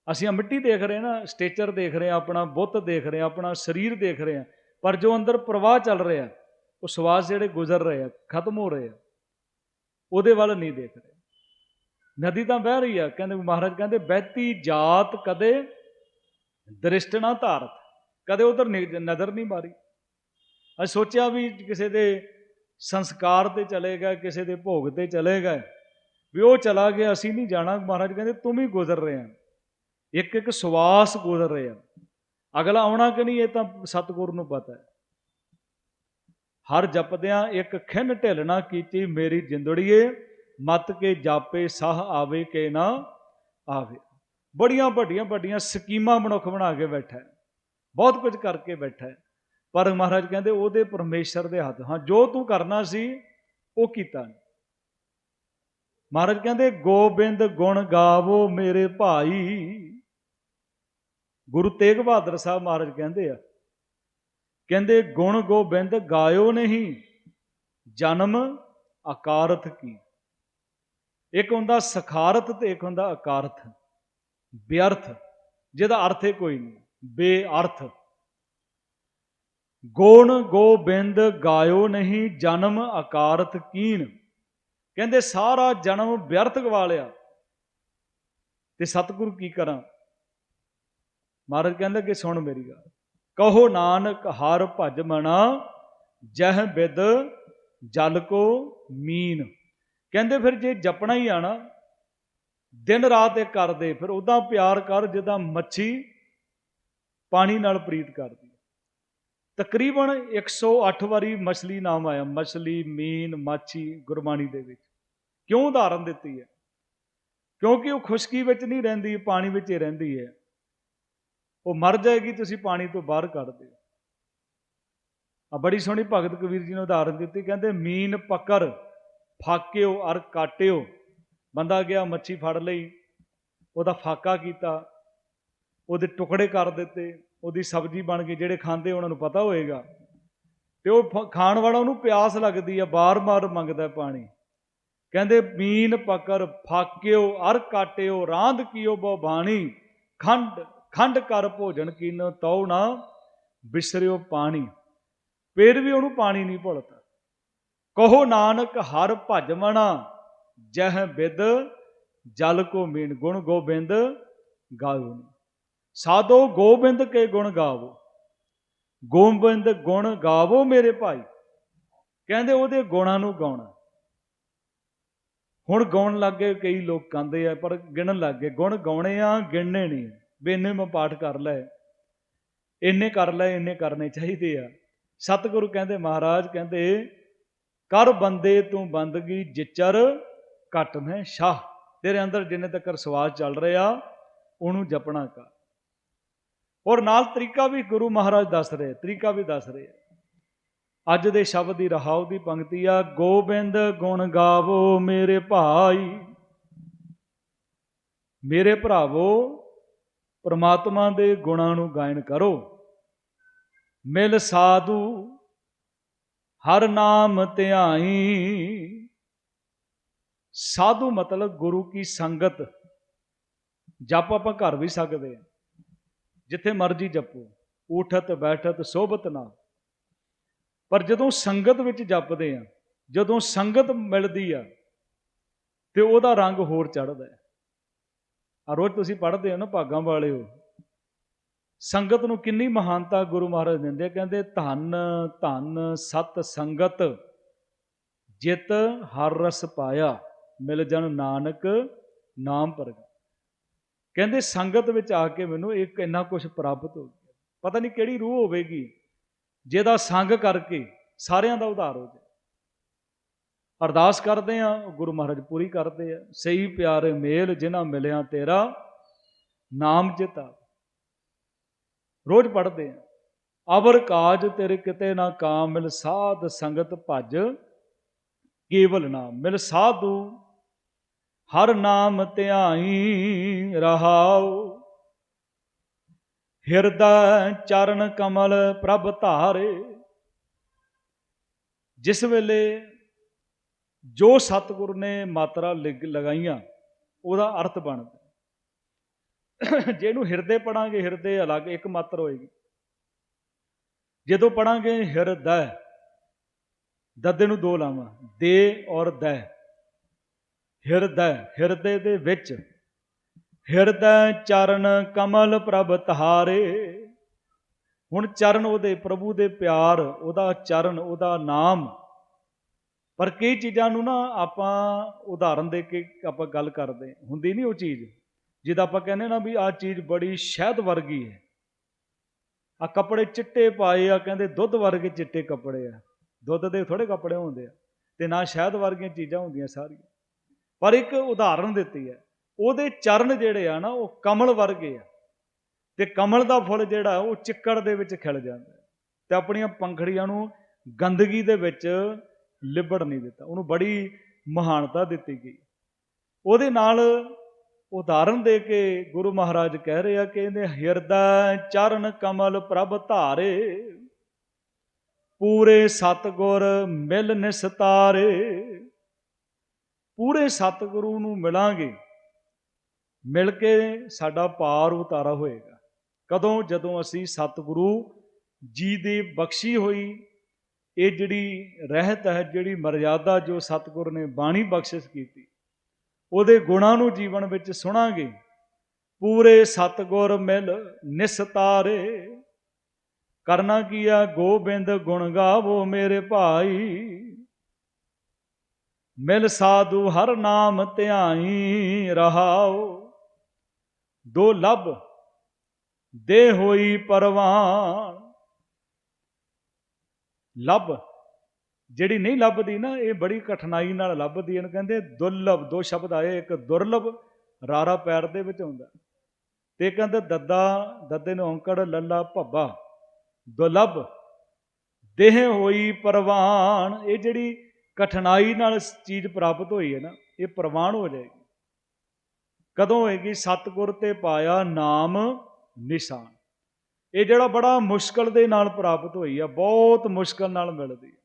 ਅਸੀਂ ਮਿੱਟੀ ਦੇਖ ਰਹੇ ਨਾ ਸਟੇਚਰ ਦੇਖ ਰਹੇ ਆ ਆਪਣਾ ਬੁੱਤ ਦੇਖ ਰਹੇ ਆ ਆਪਣਾ ਸਰੀਰ ਦੇਖ ਰਹੇ ਆ ਪਰ ਜੋ ਅੰਦਰ ਪ੍ਰਵਾਹ ਚੱਲ ਰਿਹਾ, ਉਹ ਸਵਾਸ ਜਿਹੜੇ ਗੁਜ਼ਰ ਰਹੇ ਆ, ਖਤਮ ਹੋ ਰਹੇ ਆ, ਉਹਦੇ ਵੱਲ ਨਹੀਂ ਦੇਖ ਰਹੇ। ਨਦੀ ਤਾਂ ਵਹਿ ਰਹੀ ਆ, ਕਹਿੰਦੇ ਮਹਾਰਾਜ ਕਹਿੰਦੇ, ਬਹਿਤੀ ਜਾਤ ਕਦੇ ਦ੍ਰਿਸ਼ਟ ਨਾ ਧਾਰਤ, ਕਦੇ ਉਧਰ ਨਜ਼ਰ ਨਹੀਂ ਮਾਰੀ। ਅਸੀਂ ਸੋਚਿਆ ਵੀ ਕਿਸੇ ਦੇ ਸੰਸਕਾਰ ਤੇ ਚਲੇ ਗਏ, ਕਿਸੇ ਦੇ ਭੋਗ ਤੇ ਚਲੇ ਗਏ, ਵੀ ਉਹ ਚਲਾ ਗਿਆ, ਅਸੀਂ ਨਹੀਂ ਜਾਣਾ। ਮਹਾਰਾਜ ਕਹਿੰਦੇ, ਤੂੰ ਵੀ ਗੁਜ਼ਰ ਰਹੇ। ਆ ਇੱਕ ਇੱਕ ਸਵਾਸ ਗੁਜ਼ਰ ਰਹੇ ਆ ਅਗਲਾ ਆਉਣਾ ਕਿ ਨਹੀਂ ਇਹ ਤਾਂ ਸਤਿਗੁਰ ਨੂੰ ਪਤਾ ਹੈ। ਹਰ ਜਪਦਿਆਂ ਇੱਕ ਖਿੰਨ ਢਿਲਣਾ ਕੀਤੀ ਮੇਰੀ ਜਿੰਦੜੀਏ, ਮਤ ਕੇ ਜਾਪੇ ਸਾਹ ਆਵੇ ਕੇ ਨਾ ਆਵੇ। ਬੜੀਆਂ ਵੱਡੀਆਂ ਵੱਡੀਆਂ ਸਕੀਮਾਂ ਮਨੁੱਖ ਬਣਾ ਕੇ ਬੈਠਾ ਹੈ। ਬਹੁਤ ਕੁਝ ਕਰਕੇ ਬੈਠਾ ਹੈ। ਪਰ ਮਹਾਰਾਜ ਕਹਿੰਦੇ ਉਹਦੇ ਪਰਮੇਸ਼ਰ ਦੇ ਹੱਥ, ਹਾਂ, ਜੋ ਤੂੰ ਕਰਨਾ ਸੀ, ਉਹ ਕੀਤਾ ਮਹਾਰਾਜ ਕਹਿੰਦੇ, ਗੋਬਿੰਦ ਗੁਣ ਗਾਵੋ ਮੇਰੇ ਭਾਈ ਗੁਰੂ ਤੇਗ ਬਹਾਦਰ ਸਾਹਿਬ ਮਹਾਰਾਜ ਕਹਿੰਦੇ ਆ, ਕਹਿੰਦੇ, ਗੁਣ ਗੋਬਿੰਦ ਗਾਇਓ ਨਹੀਂ, ਜਨਮ ਆਕਾਰਤ ਕੀ। ਇੱਕ ਹੁੰਦਾ ਸਖਾਰਤ ਤੇ ਇੱਕ ਹੁੰਦਾ ਆਕਾਰਤ ਬੇਅਰਥ ਜਿਹਦਾ ਅਰਥ ਹੈ ਕੋਈ ਨਹੀਂ, ਬੇਅਰਥ। ਗੁਣ ਗੋਬਿੰਦ ਗਾਇਓ ਨਹੀਂ, ਜਨਮ ਆਕਾਰਤ ਕੀਨ ਕਹਿੰਦੇ, ਸਾਰਾ ਜਨਮ ਵਿਅਰਥ ਗਵਾ ਲਿਆ। ਤੇ ਸਤਿਗੁਰੂ ਕੀ ਕਰਾਂ? ਮਹਾਰਾਜ ਕਹਿੰਦੇ ਕਿ ਸੁਣ ਮੇਰੀ ਗੱਲ। ਕਹੋ ਨਾਨਕ, ਹਰ ਭਜ ਮਣਾ ਜਹ ਬਿਦ, ਜਲ ਕੋ ਮੀਨ। ਕਹਿੰਦੇ ਫਿਰ ਜੇ ਜਪਣਾ ਹੀ ਆਣਾ ਦਿਨ ਰਾਤ ਇਹ ਕਰਦੇ, ਫਿਰ ਉਦਾਂ ਪਿਆਰ ਕਰ ਜਿੱਦਾਂ ਮੱਛੀ ਪਾਣੀ ਨਾਲ ਪ੍ਰੀਤ ਕਰਦੀ ਤਕਰੀਬਨ 108 ਵਾਰੀ ਮਛਲੀ ਨਾਮ ਆਇਆ, ਮਛਲੀ, ਮੀਨ, ਮਾਛੀ ਗੁਰਬਾਣੀ ਦੇ ਵਿੱਚ। ਕਿਉਂ ਉਦਾਹਰਨ ਦਿੱਤੀ ਹੈ? ਕਿਉਂਕਿ ਉਹ ਖੁਸ਼ਕੀ ਵਿੱਚ ਨਹੀਂ ਰਹਿੰਦੀ, ਪਾਣੀ ਵਿੱਚ ਹੀ ਰਹਿੰਦੀ ਹੈ। ਉਹ ਮਰ ਜਾਏਗੀ, ਤੁਸੀਂ ਪਾਣੀ ਤੋਂ ਬਾਹਰ ਕੱਢ ਦਿਓ। ਆ ਬੜੀ ਸੋਹਣੀ ਭਗਤ ਕਬੀਰ ਜੀ ਨੇ ਉਦਾਹਰਨ ਦਿੱਤੀ, ਕਹਿੰਦੇ, ਮੀਨ ਪਕਰ, ਫਾਕਿਓ ਅਰ ਕਾਟਿਓ। ਬੰਦਾ ਗਿਆ, ਮੱਛੀ ਫੜ ਲਈ, ਉਹਦਾ ਫਾਕਾ ਕੀਤਾ, ਉਹਦੇ ਟੁਕੜੇ ਕਰ ਦਿੱਤੇ, ਉਹਦੀ ਸਬਜ਼ੀ ਬਣ ਗਈ, ਜਿਹੜੇ ਖਾਂਦੇ ਉਹਨਾਂ ਨੂੰ ਪਤਾ ਹੋਏਗਾ। ਤੇ ਉਹ ਫ- ਖਾਣ ਵਾਲਾ ਉਹਨੂੰ ਪਿਆਸ ਲੱਗਦੀ ਆ, ਬਾਰ-ਬਾਰ ਮੰਗਦਾ ਪਾਣੀ। ਕਹਿੰਦੇ, ਮੀਨ ਪਕਰ, ਫਾਕਿਓ ਅਰ ਕਾਟਿਓ, ਰਾਂਧ ਕੀਓ ਬੋ ਬਾਣੀ, ਖੰਡ। ਖੰਡ ਕਰ ਭੋਜਨ ਕੀਨੋ ਤਉ ਨਾ ਬਿਸਰਿਓ ਪਾਣੀ। ਫਿਰ ਵੀ ਉਹਨੂੰ ਪਾਣੀ ਨਹੀਂ ਭੁੱਲਦਾ। ਕਹੋ ਨਾਨਕ, ਹਰ ਭਜ ਮਣਾ ਜਹ ਬਿਦ, ਜਲ ਕੋ ਮੀਨ ਗੁਣ ਗੋਬਿੰਦ ਗਾਇਓ ਸਾਧੋ ਗੋਬਿੰਦ ਕੇ ਗੁਣ ਗਾਵੋ, ਗੋਬਿੰਦ ਗੁਣ ਗਾਵੋ ਮੇਰੇ ਭਾਈ। ਕਹਿੰਦੇ ਉਹਦੇ ਗੁਣਾਂ ਨੂੰ ਗਾਉਣਾ। ਹੁਣ ਗਾਉਣ ਲੱਗ ਗਏ ਕਈ ਲੋਕ ਕਹਿੰਦੇ ਆ, ਪਰ ਗਿਣਨ ਲੱਗ ਗਏ, ਗੁਣ ਗਾਉਣੇ ਆ, ਗਿਣਨੇ ਨਹੀਂ। ਵੀ ਇੰਨੇ ਮੈਂ ਪਾਠ ਕਰ ਲੈ ਇੰਨੇ ਕਰ ਲੈ ਇੰਨੇ ਕਰਨੇ ਚਾਹੀਦੇ ਆ। ਸਤਿਗੁਰੂ ਕਹਿੰਦੇ, ਮਹਾਰਾਜ ਕਹਿੰਦੇ, ਕਰ ਬੰਦੇ ਤੂੰ ਬੰਦਗੀ ਜਿਚਰ ਘਟ ਮੈਂ ਸ਼ਾਹ। ਤੇਰੇ ਅੰਦਰ ਜਿੰਨੇ ਤੱਕ ਸਵਾਦ ਚੱਲ ਰਿਹਾ ਉਹਨੂੰ ਜਪਣਾ ਕਰ। ਔਰ ਨਾਲ ਤਰੀਕਾ ਵੀ ਗੁਰੂ ਮਹਾਰਾਜ ਦੱਸ ਰਹੇ, ਤਰੀਕਾ ਵੀ ਦੱਸ ਰਹੇ ਅੱਜ ਦੇ ਸ਼ਬਦ ਦੀ ਰਹਾਉ ਦੀ ਪੰਕਤੀ ਆ, ਗੋਬਿੰਦ ਗੁਣ ਗਾਵੋ ਮੇਰੇ ਭਾਈ, ਮੇਰੇ ਭਰਾਵੋ ਪ੍ਰਮਾਤਮਾ ਦੇ ਗੁਣਾਂ ਨੂੰ ਗਾਇਨ ਕਰੋ। ਮਿਲ ਸਾਧੂ, ਹਰ ਨਾਮ ਧਿਆਈ। ਸਾਧੂ ਮਤਲਬ ਗੁਰੂ ਕੀ ਸੰਗਤ। ਜਪ ਆਪਾਂ ਘਰ ਵੀ ਸਕਦੇ ਆ ਜਿੱਥੇ ਮਰਜ਼ੀ ਜਪੋ। ਉਠਤ, ਬੈਠਤ, ਸੋਭਤ ਨਾ। ਪਰ ਜਦੋਂ ਸੰਗਤ ਵਿੱਚ ਜਪਦੇ ਆ ਜਦੋਂ ਸੰਗਤ ਮਿਲਦੀ ਆ, ਤੇ ਉਹਦਾ ਰੰਗ ਹੋਰ ਚੜ੍ਹਦਾ ਹੈ। ਆ ਰੋਜ਼ ਤੁਸੀਂ ਪੜ੍ਹਦੇ ਹੋ ਨਾ ਭਾਗਾਂ ਵਾਲਿਓ। ਸੰਗਤ ਨੂੰ ਕਿੰਨੀ ਮਹਾਨਤਾ ਗੁਰੂ ਮਹਾਰਾਜ ਦਿੰਦੇ ਕਹਿੰਦੇ ਧੰਨ ਧੰਨ ਸਤ ਸੰਗਤ, ਜਿਤ ਹਰ ਰਸ ਪਾਇਆ, ਮਿਲ ਜਨ ਨਾਨਕ ਨਾਮ ਪ੍ਰਗਟ। ਕਹਿੰਦੇ ਸੰਗਤ ਵਿੱਚ ਆ ਕੇ ਮੈਨੂੰ ਇੱਕ ਇੰਨਾ ਕੁਝ ਪ੍ਰਾਪਤ ਹੋ ਗਿਆ। ਪਤਾ ਨਹੀਂ ਕਿਹੜੀ ਰੂਹ ਹੋਵੇਗੀ, ਜਿਹਦਾ ਸੰਗ ਕਰਕੇ ਸਾਰਿਆਂ ਦਾ ਉਧਾਰ ਹੋ ਜਾਵੇ ਅਰਦਾਸ ਕਰਦੇ ਆ ਗੁਰੂ ਮਹਾਰਾਜ ਪੂਰੀ ਕਰਦੇ ਆ। ਸਹੀ ਪਿਆਰੇ ਮੇਲ ਜਿਨ੍ਹਾਂ ਮਿਲਿਆ ਤੇਰਾ, ਨਾਮ ਜਿਤਾ ਰੋਜ਼ ਪੜਦੇ ਆ। ਅਵਰ ਕਾਜ ਤੇਰੇ ਕਿਤੇ ਨਾ ਕਾਮ, ਮਿਲ ਸਾਧ ਸੰਗਤ ਭਜ, ਕੇਵਲ ਨਾਮ। ਮਿਲ ਸਾਧੂ, ਹਰ ਨਾਮ ਧਿਆਈ ਰਹਾਓ ਹਿਰਦਾ ਚਰਨ ਕਮਲ ਪ੍ਰਭ ਧਾਰੇ। ਜਿਸ ਵੇਲੇ ਜੋ ਸਤਿਗੁਰ ਨੇ ਮਾਤਰਾ ਲਿਗ- ਲਗਾਈਆਂ, ਉਹਦਾ ਅਰਥ ਬਣਦਾ [COUGHS] ਜੇ ਇਹਨੂੰ ਹਿਰਦੇ ਪੜਾਂਗੇ, ਹਿਰਦੇ ਅਲੱਗ ਇੱਕ ਮਾਤਰ ਹੋਏਗੀ। ਜਦੋਂ ਪੜਾਂਗੇ ਹਿਰਦੈ ਦੱਦੇ ਨੂੰ ਦੋ ਲਾਵਾਂ, ਦੇ ਔਰ ਦੈ। ਹਿਰਦੈ ਹਿਰਦੇ ਦੇ ਵਿੱਚ, ਹਿਰਦੈ ਚਰਨ ਕਮਲ ਪ੍ਰਭ ਤਹਾਰੇ। ਹੁਣ ਚਰਨ ਉਹਦੇ, ਪ੍ਰਭੂ ਦੇ ਪਿਆਰ, ਉਹਦਾ ਚਰਨ, ਉਹਦਾ ਨਾਮ ਪਰ ਕਈ ਚੀਜ਼ਾਂ ਨੂੰ ਨਾ ਆਪਾਂ ਉਦਾਹਰਨ ਦੇ ਕੇ ਆਪਾਂ ਗੱਲ ਕਰਦੇ ਹੁੰਦੀ ਨਹੀਂ ਉਹ ਚੀਜ਼ ਜਿਹਦਾ ਆਪਾਂ ਕਹਿੰਦੇ ਨਾ ਵੀ ਆਹ ਚੀਜ਼ ਬੜੀ ਸ਼ਹਿਦ ਵਰਗੀ ਹੈ। ਆ ਕੱਪੜੇ ਚਿੱਟੇ ਪਾਏ ਆ, ਕਹਿੰਦੇ ਦੁੱਧ ਵਰਗੇ ਚਿੱਟੇ ਕੱਪੜੇ ਆ। ਦੁੱਧ ਦੇ ਥੋੜੇ ਕੱਪੜੇ ਹੁੰਦੇ ਆ ਤੇ ਨਾ ਸ਼ਹਿਦ ਵਰਗੀਆਂ ਚੀਜ਼ਾਂ ਹੁੰਦੀਆਂ ਸਾਰੀਆਂ। ਪਰ ਇੱਕ ਉਦਾਹਰਨ ਦਿੱਤੀ ਹੈ, ਉਹਦੇ ਚਰਨ ਜਿਹੜੇ ਆ ਨਾ, ਉਹ ਕਮਲ ਵਰਗੇ ਆ। ਤੇ ਕਮਲ ਦਾ ਫੁੱਲ ਜਿਹੜਾ, ਉਹ ਚਿੱਕੜ ਦੇ ਵਿੱਚ ਖਿਲ ਜਾਂਦਾ ਹੈ। ਤੇ ਆਪਣੀਆਂ ਪੰਖੜੀਆਂ ਨੂੰ ਗੰਦਗੀ ਦੇ ਵਿੱਚ ਲਿਬੜ ਨਹੀਂ ਦਿੱਤਾ। ਉਹਨੂੰ ਬੜੀ ਮਹਾਨਤਾ ਦਿੱਤੀ ਗਈ। ਉਹਦੇ ਨਾਲ ਉਦਾਹਰਨ ਦੇ ਕੇ ਗੁਰੂ ਮਹਾਰਾਜ ਕਹਿ ਰਹੇ ਆ ਕਿ ਇਹਨੇ ਹਿਰਦਾ ਚਰਨ ਕਮਲ ਪ੍ਰਭ ਧਾਰੇ, ਪੂਰੇ ਸਤਗੁਰ ਮਿਲ ਨਿਸਤਾਰੇ। ਪੂਰੇ ਸਤਿਗੁਰੂ ਨੂੰ ਮਿਲਾਂਗੇ, ਮਿਲ ਕੇ ਸਾਡਾ ਪਾਰ ਉਤਾਰਾ ਹੋਏਗਾ। ਕਦੋਂ? ਜਦੋਂ ਅਸੀਂ ਸਤਿਗੁਰੂ ਜੀ ਦੀ ਬਖਸ਼ੀ ਹੋਈ ਇਹ ਜਿਹੜੀ ਰਹਿਤ ਹੈ, ਜਿਹੜੀ ਮਰਜ਼ਾਦਾ ਜੋ ਸਤਿਗੁਰ ਨੇ ਬਾਣੀ ਬਖਸ਼ਿਸ਼ ਕੀਤੀ, ਉਹਦੇ ਗੁਣਾਂ ਨੂੰ ਜੀਵਨ ਵਿੱਚ ਸੁਣਾਂਗੇ। ਪੂਰੇ ਸਤਿਗੁਰ ਮਿਲ ਨਿਸਤਾਰੇ ਕਰਨਾ ਕੀ ਆ? ਗੋਬਿੰਦ ਗੁਣ ਗਾਵੋ ਮੇਰੇ ਭਾਈ। ਮਿਲ ਸਾਧੂ ਹਰ ਨਾਮ ਧਿਆਈ ਰਹਾਓ। ਦੋ ਲਬ ਦੇ ਹੋਈ ਪਰਵਾਨ। ਲੱਭ। ਜਿਹੜੀ ਨਹੀਂ ਲੱਭਦੀ ਨਾ, ਇਹ ਬੜੀ ਕਠਿਨਾਈ ਨਾਲ ਲੱਭਦੀ ਇਹਨੂੰ ਕਹਿੰਦੇ ਦੁਰਲਭ, ਦੋ ਸ਼ਬਦ ਆਏ, ਇੱਕ ਦੁਰਲਭ, ਰਾਰਾ ਪੈਰ ਦੇ ਵਿੱਚ ਆਉਂਦਾ ਤੇ ਕਹਿੰਦੇ ਦੱਦਾ, ਦੱਦੇ ਨੂੰ ਔਂਕੜ, ਲੱਲਾ, ਭੱਬਾ। ਦੁਰਲਭ, ਦੇਹ ਹੋਈ ਪ੍ਰਵਾਨ। ਇਹ ਜਿਹੜੀ ਕਠਿਨਾਈ ਨਾਲ ਚੀਜ਼ ਪ੍ਰਾਪਤ ਹੋਈ ਹੈ ਨਾ, ਇਹ ਪ੍ਰਵਾਨ ਹੋ ਜਾਏਗੀ। ਕਦੋਂ ਹੋਏਗੀ? ਸਤਗੁਰ ਤੇ ਪਾਇਆ ਨਾਮ ਨਿਸ਼ਾਨ। ਇਹ ਜਿਹੜਾ ਬੜਾ ਮੁਸ਼ਕਲ ਦੇ ਨਾਲ ਪ੍ਰਾਪਤ ਹੋਈ ਆ, ਬਹੁਤ ਮੁਸ਼ਕਲ ਨਾਲ ਮਿਲਦੀ ਹੈ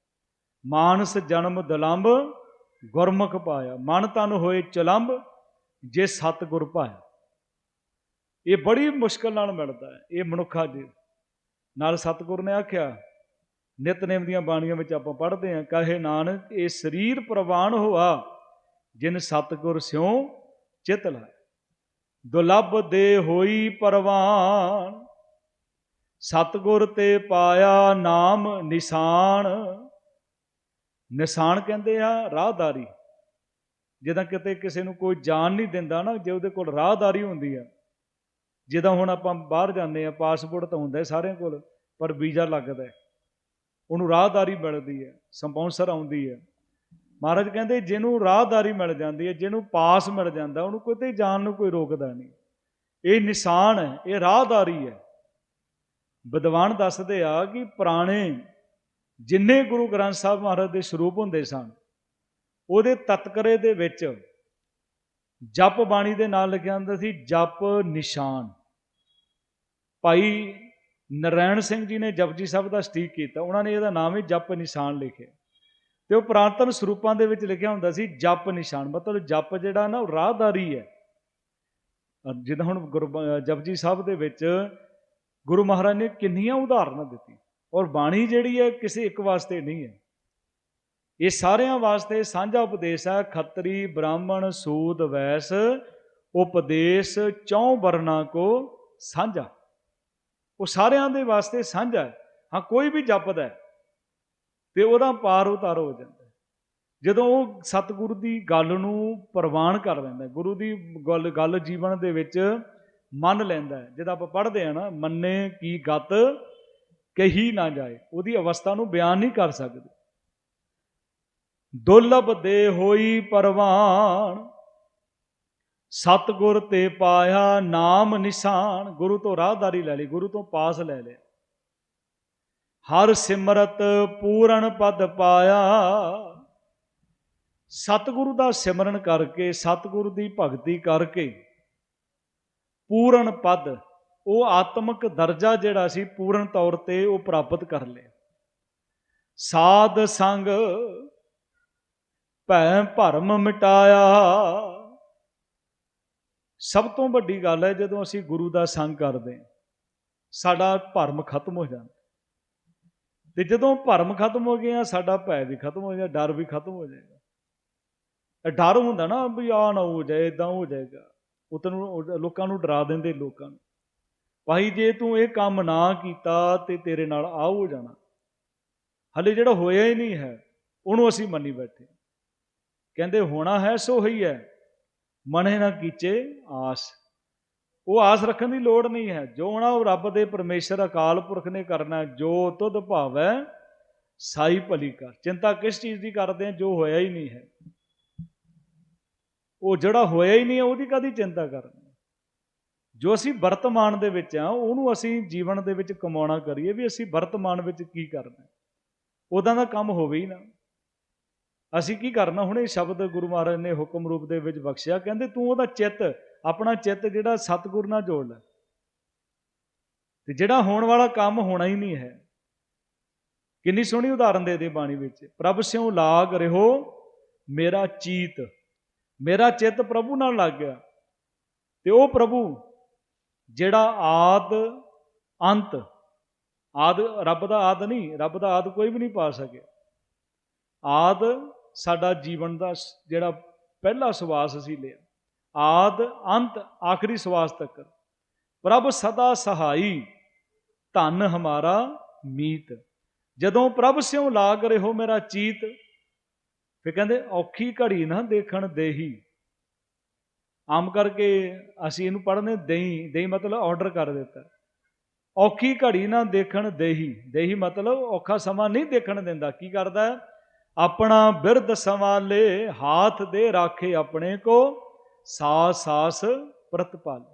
ਮਾਨਸ ਜਨਮ ਦਲੰਬ ਗੁਰਮੁਖ ਪਾਇਆ। ਮਨ ਤਨ ਹੋਏ ਚਲੰਬ, ਜੇ ਸਤਗੁਰ ਪਾਇਆ। ਇਹ ਬੜੀ ਮੁਸ਼ਕਲ ਨਾਲ ਮਿਲਦਾ ਹੈ, ਇਹ ਮਨੁੱਖਾ ਜੀ ਨਾਲ ਸਤਗੁਰ ਨੇ ਆਖਿਆ, ਨਿਤਨੇਮ ਦੀਆਂ ਬਾਣੀਆਂ ਵਿੱਚ ਆਪਾਂ ਪੜ੍ਹਦੇ ਹਾਂ, ਕਹੇ ਨਾਨਕ, ਇਹ ਸਰੀਰ ਪ੍ਰਵਾਨ ਹੋਆ, ਜਿਨ ਸਤਗੁਰ ਸਿਉ ਚਿਤ ਲਾਇ ਦੁਲੱਭ ਦੇ ਹੋਈ ਪਰਵਾਨ ਸਤਗੁਰ ਤੇ ਪਾਇਆ ਨਾਮ ਨਿਸ਼ਾਨ। ਨਿਸ਼ਾਨ ਕਹਿੰਦੇ ਆ ਰਾਹਦਾਰੀ। ਜਿੱਦਾਂ ਕਿਤੇ ਕਿਸੇ ਨੂੰ ਕੋਈ ਜਾਣ ਨਹੀਂ ਦਿੰਦਾ ਨਾ, ਜੇ ਉਹਦੇ ਕੋਲ ਰਾਹਦਾਰੀ ਹੁੰਦੀ ਆ। ਜਿੱਦਾਂ ਹੁਣ ਆਪਾਂ ਬਾਹਰ ਜਾਂਦੇ ਆ, ਪਾਸਪੋਰਟ ਤਾਂ ਹੁੰਦਾ ਸਾਰਿਆਂ ਕੋਲ, ਪਰ ਵੀਜ਼ਾ ਲੱਗਦਾ ਉਹਨੂੰ ਰਾਹਦਾਰੀ ਮਿਲਦੀ ਹੈ, ਸਪਾਂਸਰ ਆਉਂਦੀ ਹੈ। ਮਹਾਰਾਜ ਕਹਿੰਦੇ ਜਿਹਨੂੰ ਰਾਹਦਾਰੀ ਮਿਲ ਜਾਂਦੀ ਹੈ, ਜਿਹਨੂੰ ਪਾਸ ਮਿਲ ਜਾਂਦਾ, ਉਹਨੂੰ ਕਿਤੇ ਜਾਣ ਨੂੰ ਕੋਈ ਰੋਕਦਾ ਨਹੀਂ। ਇਹ ਨਿਸ਼ਾਨ ਹੈ, ਇਹ ਰਾਹਦਾਰੀ ਹੈ। ਵਿਦਵਾਨ ਦੱਸਦੇ ਆ ਕਿ ਪੁਰਾਣੇ ਜਿੰਨੇ ਗੁਰੂ ਗ੍ਰੰਥ ਸਾਹਿਬ ਮਹਾਰਾਜ ਦੇ ਸਰੂਪ ਹੁੰਦੇ ਸਨ, ਉਹਦੇ ਤਤਕਰੇ ਦੇ ਵਿੱਚ ਜਪ ਬਾਣੀ ਦੇ ਨਾਲ ਲਿਖਿਆ ਹੁੰਦਾ ਸੀ, ਜਪ ਨਿਸ਼ਾਨ। ਭਾਈ ਨਰੈਣ ਸਿੰਘ ਜੀ ਨੇ ਜਪਜੀ ਸਾਹਿਬ ਦਾ ਸਟੀਕ ਕੀਤਾ, ਉਹਨਾਂ ਨੇ ਇਹਦਾ ਨਾਮ ਹੀ ਜਪ ਨਿਸ਼ਾਨ ਲਿਖਿਆ। ਤੇ ਉਹ ਪ੍ਰਾਂਤਨ ਸਰੂਪਾਂ ਦੇ ਵਿੱਚ ਲਿਖਿਆ ਹੁੰਦਾ ਸੀ, ਜਪ ਨਿਸ਼ਾਨ। ਮਤਲਬ ਜਪ ਜਿਹੜਾ ਨਾ, ਉਹ ਰਾਹਦਾਰੀ ਹੈ। ਜਿੱਦਾਂ ਹੁਣ ਜਪਜੀ ਸਾਹਿਬ ਦੇ ਵਿੱਚ ਗੁਰੂ ਮਹਾਰਾਜ ਨੇ ਕਿੰਨੀਆਂ ਉਦਾਹਰਨਾਂ ਦਿੱਤੀ ਔਰ ਬਾਣੀ ਜਿਹੜੀ ਹੈ ਕਿਸੇ ਇੱਕ ਵਾਸਤੇ ਨਹੀਂ ਹੈ। ਇਹ ਸਾਰਿਆਂ ਵਾਸਤੇ ਸਾਂਝਾ ਉਪਦੇਸ਼ ਹੈ, ਖੱਤਰੀ, ਬ੍ਰਾਹਮਣ, ਸੂਦ, ਵੈਸ, ਉਪਦੇਸ਼, ਚੌਂ ਵਰਨਾ ਕੋ ਸਾਂਝਾ। ਉਹ ਸਾਰਿਆਂ ਦੇ ਵਾਸਤੇ ਸਾਂਝਾ ਹੈ। ਹਾਂ, ਕੋਈ ਵੀ ਜਪਦਾ ਤੇ ਉਹਦਾ ਪਾਰ ਉਤਾਰ ਹੋ ਜਾਂਦਾ ਜਦੋਂ ਉਹ ਸਤਿਗੁਰੂ ਦੀ ਗੱਲ ਨੂੰ ਪ੍ਰਵਾਨ ਕਰ ਲੈਂਦਾ ਗੁਰੂ ਦੀ ਗੱਲ ਗੱਲ ਜੀਵਨ ਦੇ ਵਿੱਚ ਮੰਨ ਲੈਂਦਾ ਹੈ। ਜਦ ਆਪਾਂ ਪੜ੍ਹਦੇ ਆ ਨਾ, ਮੰਨੇ ਕੀ ਗਤ ਕਹੀ ਨਾ ਜਾਏ, ਉਹਦੀ ਅਵਸਥਾ ਨੂੰ ਬਿਆਨ ਨਹੀਂ ਕਰ ਸਕਦੇ। ਦੁਰਲਭ ਦੇ ਹੋਈ ਪਰਵਾਨ, ਸਤਗੁਰ ਤੇ ਪਾਇਆ ਨਾਮ ਨਿਸ਼ਾਨ, ਗੁਰੂ ਤੋਂ ਰਾਹਦਾਰੀ ਲੈ ਲਈ, ਗੁਰੂ ਤੋਂ ਪਾਸ ਲੈ ਲਿਆ। ਹਰ ਸਿਮਰਤ ਪੂਰਨ ਪਦ ਪਾਇਆ। ਸਤਗੁਰੂ ਦਾ ਸਿਮਰਨ ਕਰਕੇ, ਸਤਗੁਰੂ ਦੀ ਭਗਤੀ ਕਰਕੇ ਪੂਰਨ ਪਦ, ਉਹ ਆਤਮਿਕ ਦਰਜਾ ਜਿਹੜਾ ਸੀ ਪੂਰਨ ਤੌਰ ਤੇ ਉਹ ਪ੍ਰਾਪਤ ਕਰ ਲਿਆ। ਸਾਧ ਸੰਗ ਭੈ ਭਰਮ ਮਿਟਾਇਆ। ਸਭ ਤੋਂ ਵੱਡੀ ਗੱਲ ਹੈ ਜਦੋਂ ਅਸੀਂ ਗੁਰੂ ਦਾ ਸੰਗ ਕਰਦੇ ਹਾਂ, ਸਾਡਾ ਭਰਮ ਖਤਮ ਹੋ ਜਾਂਦਾ। ਤੇ ਜਦੋਂ ਭਰਮ ਖਤਮ ਹੋ ਗਿਆ, ਸਾਡਾ ਭੈ ਵੀ ਖਤਮ ਹੋ ਜਾਏਗਾ ਡਰ ਵੀ ਖਤਮ ਹੋ ਜਾਏਗਾ ਡਰ ਹੁੰਦਾ ਨਾ ਵੀ ਆ ਨਾ ਹੋ ਜਾਏ ਇਦਾਂ ਹੋ ਜਾਏਗਾ। ਉਤਨੂੰ ਲੋਕਾਂ ਨੂੰ ਡਰਾ ਦਿੰਦੇ ਲੋਕਾਂ ਨੂੰ। ਭਾਈ, ਜੇ ਤੂੰ ਇਹ ਕੰਮ ਨਾ ਕੀਤਾ ਤੇ ਤੇਰੇ ਨਾਲ ਆ ਹੋ ਜਾਣਾ। ਹਲੇ ਜਿਹੜਾ ਹੋਇਆ ਹੀ ਨਹੀਂ ਹੈ, ਉਹਨੂੰ ਅਸੀਂ ਮੰਨੀ ਬੈਠੇ ਕਹਿੰਦੇ, ਹੋਣਾ ਹੈ, ਸੋ ਹੀ ਹੈ। ਮਨੇ ਨਾ ਕੀਚੇ ਆਸ। ਉਹ ਆਸ ਰੱਖਣ ਦੀ ਲੋੜ ਨਹੀਂ ਹੈ। ਜੋ ਹੋਣਾ, ਉਹ ਰੱਬ ਦੇ ਪਰਮੇਸ਼ਰ, ਅਕਾਲ ਪੁਰਖ ਨੇ ਕਰਨਾ ਜੋ ਤੁਧ ਭਾਵੈ, ਸਾਈ ਭਲੀ ਕਰ। ਚਿੰਤਾ ਕਿਸ ਚੀਜ਼ ਦੀ ਕਰਦੇ ਆ ਜੋ ਹੋਇਆ ਹੀ ਨਹੀਂ ਹੈ। ਉਹ ਜਿਹੜਾ ਹੋਇਆ ਹੀ ਨਹੀਂ ਹੈ ਉਹਦੀ ਕਾਦੀ ਚਿੰਤਾ ਕਰਨੀ ਜੋ ਅਸੀਂ ਵਰਤਮਾਨ ਦੇ ਵਿੱਚ ਆ, ਉਹਨੂੰ ਅਸੀਂ ਜੀਵਨ ਦੇ ਵਿੱਚ ਕਮਾਉਣਾ ਕਰੀਏ, ਵੀ ਅਸੀਂ ਵਰਤਮਾਨ ਵਿੱਚ ਕੀ ਕਰਨਾ ਉਦਾਂ ਦਾ ਕੰਮ ਹੋਵੇ ਹੀ ਨਾ। ਅਸੀਂ ਕੀ ਕਰਨਾ ਹੁਣ ਇਹ ਸ਼ਬਦ ਗੁਰੂ ਮਹਾਰਾਜ ਨੇ ਹੁਕਮ ਰੂਪ ਦੇ ਵਿੱਚ ਬਖਸ਼ਿਆ, ਕਹਿੰਦੇ ਤੂੰ ਉਹਦਾ ਚਿੱਤ, ਆਪਣਾ ਚਿੱਤ ਜਿਹੜਾ ਸਤਿਗੁਰ ਨਾਲ ਜੋੜ ਲੈ। ਤੇ ਜਿਹੜਾ ਹੋਣ ਵਾਲਾ ਕੰਮ ਹੋਣਾ ਹੀ ਨਹੀਂ ਹੈ। ਕਿੰਨੀ ਸੋਹਣੀ ਉਦਾਹਰਨ ਦੇ ਦੇ ਬਾਣੀ ਵਿੱਚ, ਪ੍ਰਭ ਸਿਉ ਲਾਗ ਰਿਹੋ, ਮੇਰਾ ਚੀਤ ਮੇਰਾ ਚਿੱਤ ਪ੍ਰਭੂ ਨਾਲ ਲੱਗ ਗਿਆ। ਤੇ ਉਹ ਪ੍ਰਭੂ ਜਿਹੜਾ ਆਦ, ਅੰਤ, ਆਦ, ਰੱਬ ਦਾ ਆਦ ਨਹੀਂ, ਰੱਬ ਦਾ ਆਦ ਕੋਈ ਵੀ ਨਹੀਂ ਪਾ ਸਕਿਆ ਆਦ ਸਾਡਾ ਜੀਵਨ ਦਾ ਜਿਹੜਾ ਪਹਿਲਾ ਸਵਾਸ ਅਸੀਂ ਲਿਆ। ਆਦ, ਅੰਤ, ਆਖਰੀ ਸਵਾਸ ਤੱਕ। ਪ੍ਰਭ ਸਦਾ ਸਹਾਈ, ਧਨ ਹਮਾਰਾ ਮੀਤ। ਜਦੋਂ ਪ੍ਰਭ ਸਿਉ ਲਾਗ ਰਹੋ ਮੇਰਾ ਚੀਤ ਫਿਰ ਕਹਿੰਦੇ ਔਖੀ ਘੜੀ ਨਾ ਦੇਖਣ ਦੇਹੀ। ਆਮ ਕਰਕੇ ਅਸੀਂ ਇਹਨੂੰ ਪੜ੍ਹਨੇ ਦੇਈ ਦੇਈ ਮਤਲਬ ਆਰਡਰ ਕਰ ਦਿੱਤਾ। ਔਖੀ ਘੜੀ ਨਾ ਦੇਖਣ ਦੇਹੀ। ਦੇਹੀ ਮਤਲਬ ਔਖਾ ਸਮਾਂ ਨਹੀਂ ਦੇਖਣ ਦਿੰਦਾ। ਕੀ ਕਰਦਾ? ਹੈ? ਆਪਣਾ ਬਿਰਧ ਸੰਭਾਲੇ ਹਾਥ ਦੇ ਰਾਖੇ ਆਪਣੇ ਕੋ ਸਾਸ ਸਾਸ ਪ੍ਰਤਪਾਲ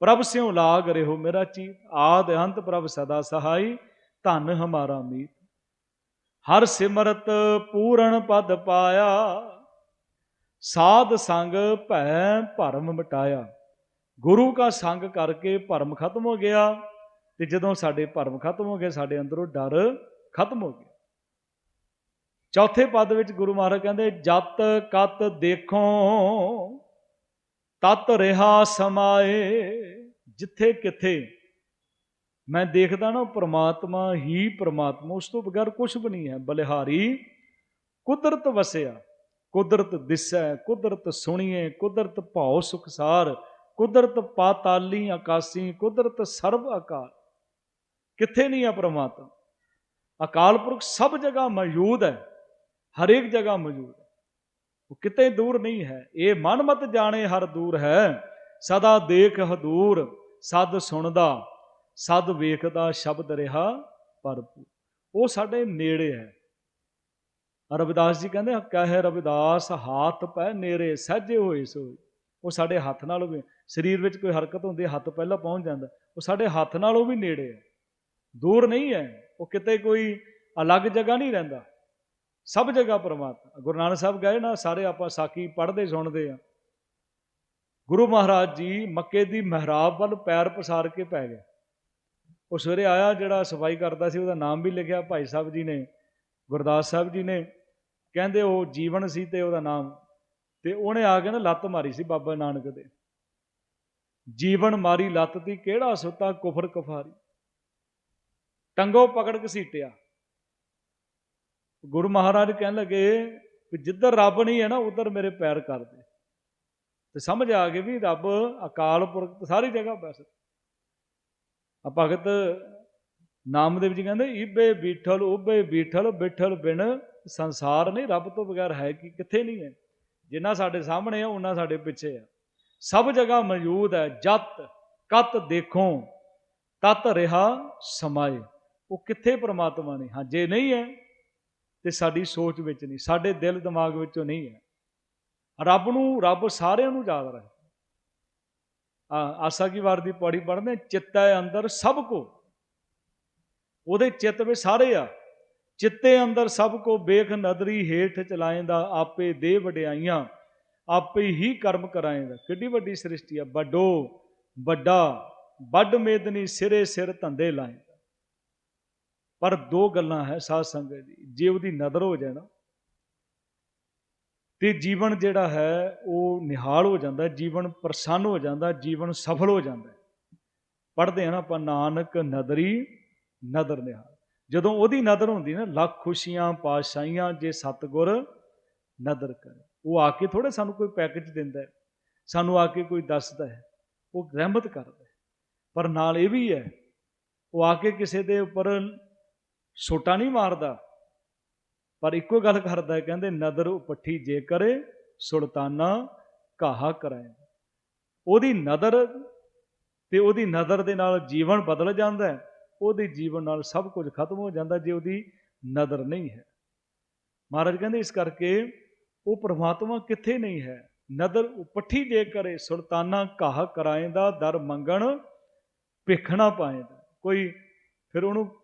ਪ੍ਰਭ ਸਿਉ ਲਾਗ ਰਹੋ ਮੇਰਾ ਚੀਤ। ਆਦ ਅੰਤ ਪ੍ਰਭ ਸਦਾ ਸਹਾਈ। ਧਨ ਹਮਾਰਾ ਮੀਤ। ਹਰ ਸਿਮਰਤ ਪੂਰਨ ਪਦ ਪਾਇਆ, ਸਾਧ ਸੰਗ ਭੈ ਭਰਮ ਮਿਟਾਇਆ। ਗੁਰੂ ਕਾ ਸੰਗ ਕਰਕੇ ਭਰਮ ਖਤਮ ਹੋ ਗਿਆ ਤੇ ਜਦੋਂ ਸਾਡੇ ਭਰਮ ਖਤਮ ਹੋ ਗਏ, ਸਾਡੇ ਅੰਦਰੋਂ ਡਰ ਖਤਮ ਹੋ ਗਿਆ। ਚੌਥੇ ਪਦ ਵਿੱਚ ਗੁਰੂ ਮਹਾਰਾਜ ਕਹਿੰਦੇ, ਜਤ ਕਤ ਦੇਖੋ, ਤਤ ਰਹਾ ਸਮਾਏ, ਜਿੱਥੇ ਕਿੱਥੇ ਮੈਂ ਦੇਖਦਾ ਨਾ ਉਹ ਪ੍ਰਮਾਤਮਾ ਹੀ ਪ੍ਰਮਾਤਮਾ, ਉਸ ਤੋਂ ਬਗੈਰ ਕੁਝ ਵੀ ਨਹੀਂ ਹੈ। ਬਲਿਹਾਰੀ, ਕੁਦਰਤ ਵਸਿਆ, ਕੁਦਰਤ ਦਿਸੈ, ਕੁਦਰਤ ਸੁਣੀਏ, ਕੁਦਰਤ ਭਉ ਸੁਖਸਾਰ ਕੁਦਰਤ ਪਾਤਾਲੀ ਆਕਾਸੀ ਕੁਦਰਤ ਸਰਬ ਆਕਾਰ ਕਿੱਥੇ ਨਹੀਂ ਆ ਪ੍ਰਮਾਤਮਾ? ਅਕਾਲ ਪੁਰਖ ਸਭ ਜਗ੍ਹਾ ਮੌਜੂਦ ਹੈ, ਹਰੇਕ ਜਗ੍ਹਾ ਮੌਜੂਦ ਹੈ। ਉਹ ਕਿਤੇ ਦੂਰ ਨਹੀਂ ਹੈ। ਇਹ ਮਨ ਮਤ ਜਾਣੇ ਹਰ ਦੂਰ ਹੈ। ਸਦਾ ਦੇਖ ਹਦੂਰ, ਸਦ ਸੁਣਦਾ ਸਦ ਵੇਖਦਾ ਸ਼ਬਦ ਰਿਹਾ ਭਰਪੂਰ। ਉਹ ਸਾਡੇ ਨੇੜੇ ਹੈ। ਰਵਿਦਾਸ ਜੀ ਕਹਿੰਦੇ ਕਹੇ ਰਵਿਦਾਸ, ਹੱਥ ਪੈ ਨੇਰੇ ਸਹਜੇ ਹੋਏ ਸੋਈ ਉਹ ਸਾਡੇ ਹੱਥ ਨਾਲ ਵੀ, ਸਰੀਰ ਵਿੱਚ ਕੋਈ ਹਰਕਤ ਹੁੰਦੀ, ਹੱਥ ਪਹਿਲਾਂ ਪਹੁੰਚ ਜਾਂਦਾ। ਉਹ ਸਾਡੇ ਹੱਥ ਨਾਲ ਉਹ ਵੀ ਨੇੜੇ ਹੈ। ਦੂਰ ਨਹੀਂ ਹੈ। ਉਹ ਕਿਤੇ ਕੋਈ ਅਲੱਗ ਜਗ੍ਹਾ ਨਹੀਂ ਰਹਿੰਦਾ। ਸਭ ਜਗ੍ਹਾ ਪਰਮਾਤਮਾ। ਗੁਰੂ ਨਾਨਕ ਸਾਹਿਬ ਗਏ ਨਾ, ਸਾਰੇ ਆਪਾਂ ਸਾਖੀ ਪੜ੍ਹਦੇ, ਸੁਣਦੇ ਆ। ਗੁਰੂ ਮਹਾਰਾਜ ਜੀ ਮੱਕੇ ਦੀ ਮਹਿਰਾਬ ਵੱਲ ਪੈਰ ਪਸਾਰ ਕੇ ਪੈ ਗਏ। ਉਹ ਸਵੇਰੇ ਆਇਆ, ਜਿਹੜਾ ਸਫ਼ਾਈ ਕਰਦਾ ਸੀ, ਉਹਦਾ ਨਾਮ ਵੀ ਲਿਖਿਆ, ਭਾਈ ਸਾਹਿਬ ਜੀ ਨੇ, ਗੁਰਦਾਸ ਸਾਹਿਬ ਜੀ ਨੇ। ਕਹਿੰਦੇ ਉਹ ਜੀਵਨ ਸੀ ਤੇ ਉਹਦਾ ਨਾਮ। ਤੇ ਉਹਨੇ ਆ ਕੇ ਨਾ ਲੱਤ ਮਾਰੀ ਸੀ ਬਾਬਾ ਨਾਨਕ ਦੇ। ਜੀਵਨ ਮਾਰੀ ਲੱਤ ਦੀ, ਕਿਹੜਾ ਸੁੱਤਾ ਕੁਫਰ ਕਫਾਰੀ। ਟੰਗੋ ਪਕੜ ਘਸੀਟਿਆ ਗੁਰੂ ਮਹਾਰਾਜ ਕਹਿਣ ਲੱਗੇ ਕਿ ਜਿੱਧਰ ਰੱਬ ਨਹੀਂ ਹੈ ਨਾ, ਉਧਰ ਮੇਰੇ ਪੈਰ ਕਰ ਦੇ ਤੇ ਸਮਝ ਆ ਗਈ ਵੀ ਰੱਬ ਅਕਾਲ ਪੁਰਖ ਸਾਰੀ ਜਗ੍ਹਾ ਬਸ ਆ ਭਗਤ ਨਾਮਦੇਵ ਜੀ ਕਹਿੰਦੇ ਈਬੇ ਬੀਠਲ, ਉਬੇ ਬੀਠਲ, ਬਿਠਲ ਬਿਨ ਸੰਸਾਰ ਨਹੀਂ, ਰੱਬ ਤੋਂ ਬਗੈਰ ਹੈ ਕਿ, ਕਿੱਥੇ ਨਹੀਂ ਹੈ? ਜਿੰਨਾ ਸਾਡੇ ਸਾਹਮਣੇ ਆ ਉਹਨਾਂ ਸਾਡੇ ਪਿੱਛੇ ਆ। ਸਭ ਜਗ੍ਹਾ ਮੌਜੂਦ ਹੈ, ਜਤ, ਕਤ ਦੇਖੋ, ਤਤ ਰਿਹਾ ਸਮਾਏ। ਉਹ ਕਿੱਥੇ ਪ੍ਰਮਾਤਮਾ ਨੇ? ਹਾਂ, ਜੇ ਨਹੀਂ ਹੈ, ਤੇ ਸਾਡੀ ਸੋਚ ਵਿੱਚ ਨਹੀਂ, ਸਾਡੇ ਦਿਲ ਦਿਮਾਗ ਵਿੱਚੋਂ ਨਹੀਂ ਹੈ। ਰੱਬ ਨੂੰ, ਰੱਬ ਸਾਰਿਆਂ ਨੂੰ ਯਾਦ ਰੱਖਦਾ। ਆਸਾ ਕੀ ਵਾਰ ਦੀ ਪੌੜੀ ਪੜ੍ਹਦੇ ਚਿੱਤੈ ਅੰਦਰ ਸਭ ਕੋ। ਉਹਦੇ ਚਿੱਤ ਵਿੱਚ ਸਾਰੇ ਆ। ਚਿੱਤੇ ਅੰਦਰ ਸਭ ਕੋ ਬੇਖ ਨਦਰੀ ਹੇਠ ਚਲਾਏਂਦਾ ਆਪੇ ਦੇ ਵਡਿਆਈਆਂ, ਆਪੇ ਹੀ ਕਰਮ ਕਰਾਏਂਦਾ। ਕਿੱਡੀ ਵੱਡੀ ਸ੍ਰਿਸ਼ਟੀ ਆ। ਵੱਡੋ, ਵੱਡਾ, ਵੱਡ ਮੇਦਨੀ ਸਿਰੇ ਸਿਰ ਧੰਦੇ ਲਾਏਂਦਾ। ਪਰ ਦੋ ਗੱਲਾਂ ਹੈ ਸਾਧ ਸੰਗਤ ਦੀ ਜੇ ਉਹਦੀ ਨਦਰ ਹੋ ਜਾਏ ਨਾ ਤੇ ਜੀਵਨ ਜਿਹੜਾ ਹੈ, ਉਹ ਨਿਹਾਲ ਹੋ ਜਾਂਦਾ, ਜੀਵਨ ਪ੍ਰਸੰਨ ਹੋ ਜਾਂਦਾ, ਜੀਵਨ ਸਫਲ ਹੋ ਜਾਂਦਾ ਪੜਦੇ ਆ ਨਾ ਆਪਾਂ, ਨਾਨਕ ਨਦਰੀ, ਨਦਰ ਨਿਹਾਲ। ਜਦੋਂ ਉਹਦੀ ਨਦਰ ਹੁੰਦੀ ਨਾ, ਲੱਖ ਖੁਸ਼ੀਆਂ ਪਾਸ਼ਾਈਆਂ ਜੇ ਸਤਗੁਰ ਨਦਰ ਕਰੇ। ਉਹ ਆ ਕੇ ਥੋੜੇ ਸਾਨੂੰ ਕੋਈ ਪੈਕੇਜ ਦਿੰਦਾ ਸਾਨੂੰ ਆ ਕੇ ਕੋਈ ਦੱਸਦਾ ਹੈ, ਉਹ ਰਹਿਮਤ ਕਰਦਾ ਪਰ ਨਾਲ ਇਹ ਵੀ ਹੈ, ਉਹ ਆ ਕੇ ਕਿਸੇ ਦੇ ਉੱਪਰ ਸੋਟਾ ਨਹੀਂ ਮਾਰਦਾ ਪਰ ਇੱਕੋ ਗੱਲ ਕਰਦਾ ਹੈ, ਕਹਿੰਦੇ, ਨਦਰ ਉਪੱਠੀ ਜੇ ਕਰੇ, ਸੁਲਤਾਨਾ ਕਾਹਾ ਕਰਾਏ ਉਹਦੀ ਨਦਰ ਤੇ ਉਹਦੀ ਨਜ਼ਰ ਦੇ ਨਾਲ ਜੀਵਨ ਬਦਲ ਜਾਂਦਾ ਹੈ, ਉਹਦੇ ਜੀਵਨ ਨਾਲ ਸਭ ਕੁਝ ਖਤਮ ਹੋ ਜਾਂਦਾ ਜੇ ਉਹਦੀ ਨਜ਼ਰ ਨਹੀਂ ਹੈ। ਮਹਾਰਾਜ ਕਹਿੰਦੇ, ਇਸ ਕਰਕੇ ਉਹ ਪ੍ਰਮਾਤਮਾ ਕਿੱਥੇ ਨਹੀਂ ਹੈ? ਨਦਰ ਉਪੱਠੀ ਜੇ ਕਰੇ, ਸੁਲਤਾਨਾ ਕਾਹ ਕਰਾਏਂਦਾ, ਦਰ ਮੰਗਣ ਭਿਖਣਾ ਪਾਏਂਦਾ। ਕੋਈ ਫਿਰ ਉਹਨੂੰ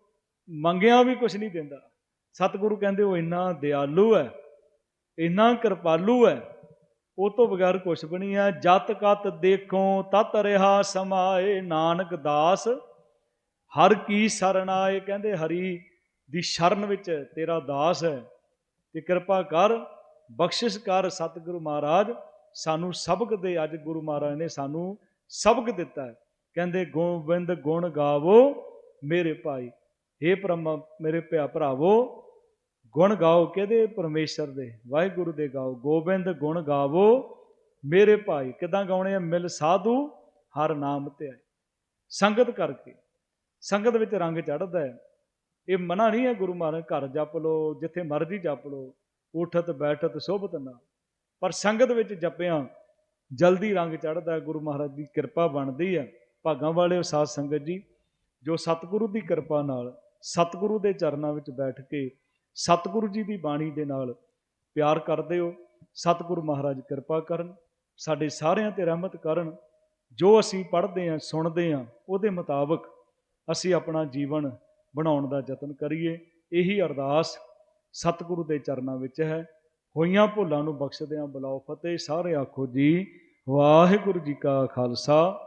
ਮੰਗਿਆ ਵੀ ਕੁਝ ਨਹੀਂ ਦਿੰਦਾ। ਸਤਿਗੁਰੂ ਕਹਿੰਦੇ ਉਹ ਇੰਨਾ ਦਿਆਲੂ ਹੈ, ਇੰਨਾ ਕਿਰਪਾਲੂ ਹੈ, ਉਹ ਤੋਂ ਬਗੈਰ ਕੁਛ ਵੀ ਨਹੀਂ ਹੈ। ਜਤ ਕਤ ਦੇਖੋ, ਤਤ ਰਿਹਾ ਸਮਾਏ, ਨਾਨਕ ਦਾਸ, ਹਰ ਕੀ ਸ਼ਰਨ ਆਏ। ਕਹਿੰਦੇ ਹਰੀ ਦੀ ਸ਼ਰਨ ਵਿੱਚ ਤੇਰਾ ਦਾਸ ਹੈ ਤੇ ਕਿਰਪਾ ਕਰ, ਬਖਸ਼ਿਸ਼ ਕਰ ਸਤਿਗੁਰੂ ਮਹਾਰਾਜ। ਸਾਨੂੰ ਸਬਕ ਦੇ, ਅੱਜ ਗੁਰੂ ਮਹਾਰਾਜ ਨੇ ਸਾਨੂੰ ਸਬਕ ਦਿੱਤਾ ਹੈ। ਕਹਿੰਦੇ, ਗੋਬਿੰਦ ਗੁਣ ਗਾਵੋ ਮੇਰੇ ਭਾਈ हे ਬ੍ਰਹਮ, ਮੇਰੇ ਪਿਆ ਭਰਾਵੋ ਗੁਣ ਗਾਓ ਕਿਹਦੇ ਪਰਮੇਸ਼ਰ ਦੇ? ਵਾਹਿਗੁਰੂ ਦੇ ਗਾਓ। ਗੋਬਿੰਦ ਗੁਣ ਗਾਵੋ, ਮੇਰੇ ਭਾਈ। ਕਿਦਾਂ ਗਾਉਣੇ ਆ? ਮਿਲ ਸਾਧੂ, ਹਰ ਨਾਮ ਤੇ ਆਏ ਸੰਗਤ ਕਰਕੇ। ਸੰਗਤ ਵਿੱਚ ਰੰਗ ਚੜ੍ਹਦਾ ਹੈ। ਇਹ ਮਨਾ ਨਹੀਂ ਹੈ ਗੁਰੂ ਮਹਾਰਾਜ, ਘਰ ਜਪ ਲੋ ਜਿੱਥੇ ਮਰਜ਼ੀ ਜਪ ਲੋ ਉਠਤ, ਬੈਠਤ, ਸ਼ੋਭਤ ਨਾ। ਪਰ ਸੰਗਤ ਵਿੱਚ ਜਪਿਆਂ, ਜਲਦੀ ਰੰਗ ਚੜ੍ਹਦਾ ਗੁਰੂ ਮਹਾਰਾਜ ਦੀ ਕਿਰਪਾ ਬਣਦੀ ਹੈ। ਭਾਗਾਂ ਵਾਲੇ ਸਾਧ ਸੰਗਤ ਜੀ, ਜੋ ਸਤਿਗੁਰੂ ਦੀ ਕਿਰਪਾ ਨਾਲ ਸਤਿਗੁਰੂ ਦੇ ਚਰਨਾਂ ਵਿੱਚ ਬੈਠ ਕੇ ਸਤਿਗੁਰੂ ਜੀ ਦੀ ਬਾਣੀ ਦੇ ਨਾਲ ਪਿਆਰ ਕਰਦੇ ਹੋ। ਸਤਿਗੁਰੂ ਮਹਾਰਾਜ ਕਿਰਪਾ ਕਰਨ। ਸਾਡੇ ਸਾਰਿਆਂ ਤੇ ਰਹਿਮਤ ਕਰਨ। ਜੋ ਅਸੀਂ ਪੜ੍ਹਦੇ ਹਾਂ, ਸੁਣਦੇ ਹਾਂ, ਉਹਦੇ ਮੁਤਾਬਕ ਅਸੀਂ ਆਪਣਾ ਜੀਵਨ ਬਣਾਉਣ ਦਾ ਯਤਨ ਕਰੀਏ। ਇਹੀ ਅਰਦਾਸ ਸਤਿਗੁਰੂ ਦੇ ਚਰਨਾਂ ਵਿੱਚ ਹੈ। ਹੋਈਆਂ ਭੁੱਲਾਂ ਨੂੰ ਬਖਸ਼ਦਿਆਂ ਬੁਲਾਓ ਫਤਿਹ। ਸਾਰੇ ਆਖੋ ਜੀ, ਵਾਹਿਗੁਰੂ ਜੀ ਕਾ ਖਾਲਸਾ।